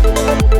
Thank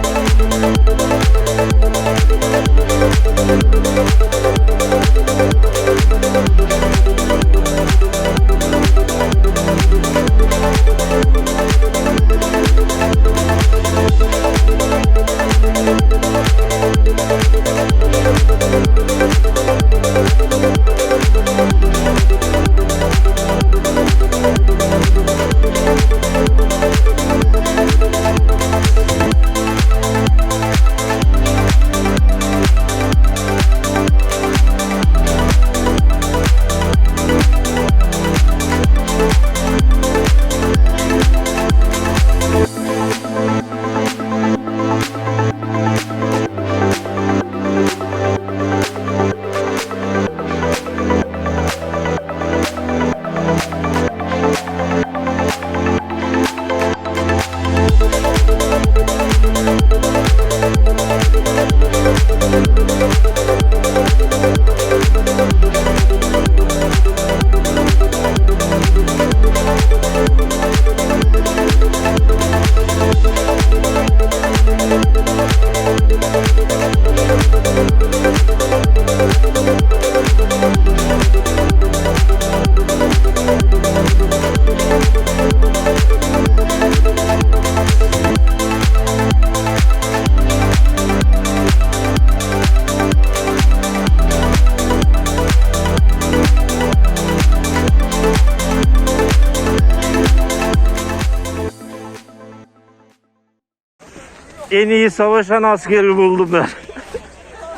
En iyi savaşan askeri buldum ben.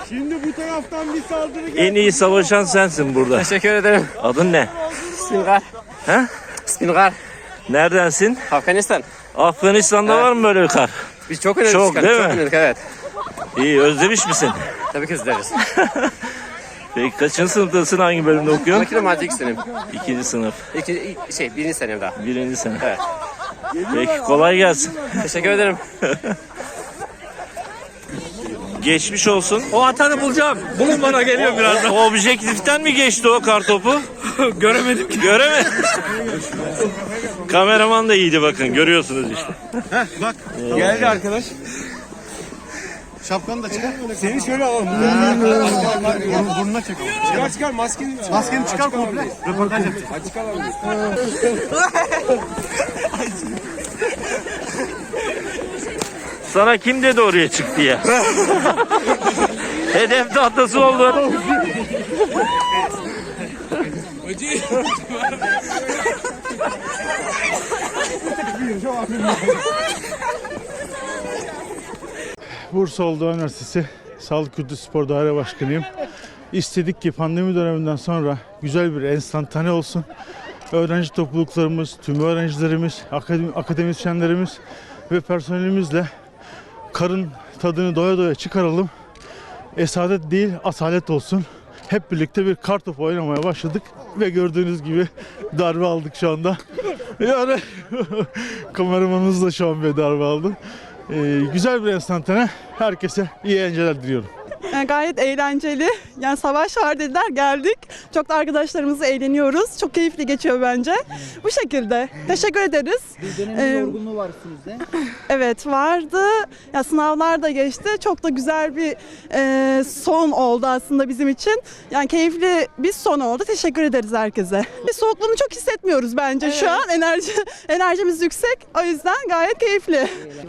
Şimdi bu taraftan bir saldırı geldi. En iyi savaşan sensin burada. Teşekkür ederim. Adın ne? Spingar. He? Spingar. Neredensin? Afganistan. Afganistan'da Evet. var mı böyle bir kar? Biz çok oynadık. Çok, Çok, değil çok mi? oynadık evet. İyi özlemiş misin? Tabii ki izleriz. Peki kaçıncı sınıftasın? Hangi bölümde okuyorsun? Makine mühendislik senem. İkinci sınıf. İki, şey birinci senem daha. Birinci sene. Evet. Peki kolay gelsin. Teşekkür ederim. Geçmiş olsun. O atanı bulacağım. Bulun bana geliyor birazdan. O objektiften mi geçti o kartopu? Göremedim ki. Göremedim. Kameraman da iyiydi bakın görüyorsunuz işte. Bak geldi arkadaş. Şapkanı da çıkar. Seni şöyle alalım. Burun- Burnuna çek. Çıkar çıkar maskeni çıkar. Maskeni çıkar komple. Röportaj yapacağız. Açık alalım. Sana kim dedi oraya çık diye? Hedef tahtası oldun. Bursa Uludağ Üniversitesi Sağlık Kültür Spor Daire Başkanıyım. İstedik ki pandemi döneminden sonra güzel bir enstantane olsun. Öğrenci topluluklarımız, tüm öğrencilerimiz, akademi, akademisyenlerimiz ve personelimizle karın tadını doya doya çıkaralım. Esadet değil, asalet olsun. Hep birlikte bir kartopu oynamaya başladık ve gördüğünüz gibi darbe aldık şu anda. Yani kameramanımız da şu an bir darbe aldı. Ee, güzel bir enstantane. Herkese iyi eğlenceler diliyorum. Yani gayet eğlenceli. Yani savaş var dediler geldik. Çok da arkadaşlarımızla eğleniyoruz. Çok keyifli geçiyor bence. Bu şekilde. Teşekkür ederiz. Dönemin Ee, yorgunluğu var üstünüzde. Evet vardı. Ya sınavlar da geçti. Çok da güzel bir e, son oldu aslında bizim için. Yani keyifli bir son oldu. Teşekkür ederiz herkese. Bir soğukluğunu çok hissetmiyoruz bence şu an. Enerji enerjimiz yüksek. O yüzden gayet keyifli.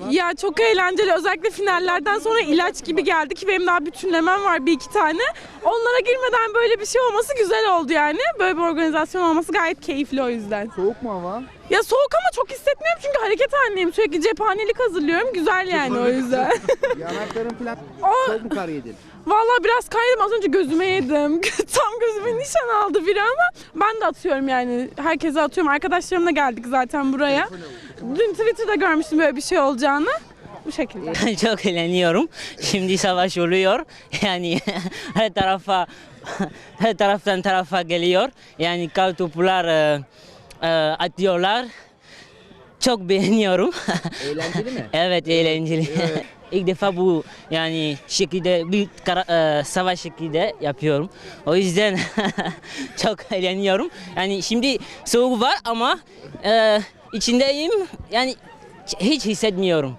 Ya çok eğlenceli. Özellikle finallerden sonra ilaç gibi geldi ki benim daha bütünlemem var bir iki tane. Onlara girmeden böyle bir şey olması güzel oldu yani. Böyle bir organizasyon olması gayet keyifli o yüzden. Soğuk mu hava? Ya soğuk ama çok hissetmiyorum çünkü hareket halindeyim. Sürekli cephanelik hazırlıyorum. Güzel yani o yüzden. Yanakların falan O çok mu kar yedin? Vallahi biraz kaydım. Az önce gözüme yedim. Tam gözüme nişan aldı biri ama ben de atıyorum yani. Herkese atıyorum. Arkadaşlarımla geldik zaten buraya. Dün Twitter'da görmüştüm böyle bir şey olacağını. Bu şekilde. Çok eğleniyorum. Şimdi savaş oluyor. Yani her tarafa her taraftan tarafa geliyor. Yani kar topular e, e, atıyorlar. Çok beğeniyorum. Eğlenceli mi? evet eğlenceli. İlk defa bu yani şekilde bir kara- e, savaş şekilde yapıyorum. O yüzden çok eğleniyorum. Yani şimdi soğuk var ama e, içindeyim. Yani hiç hissetmiyorum.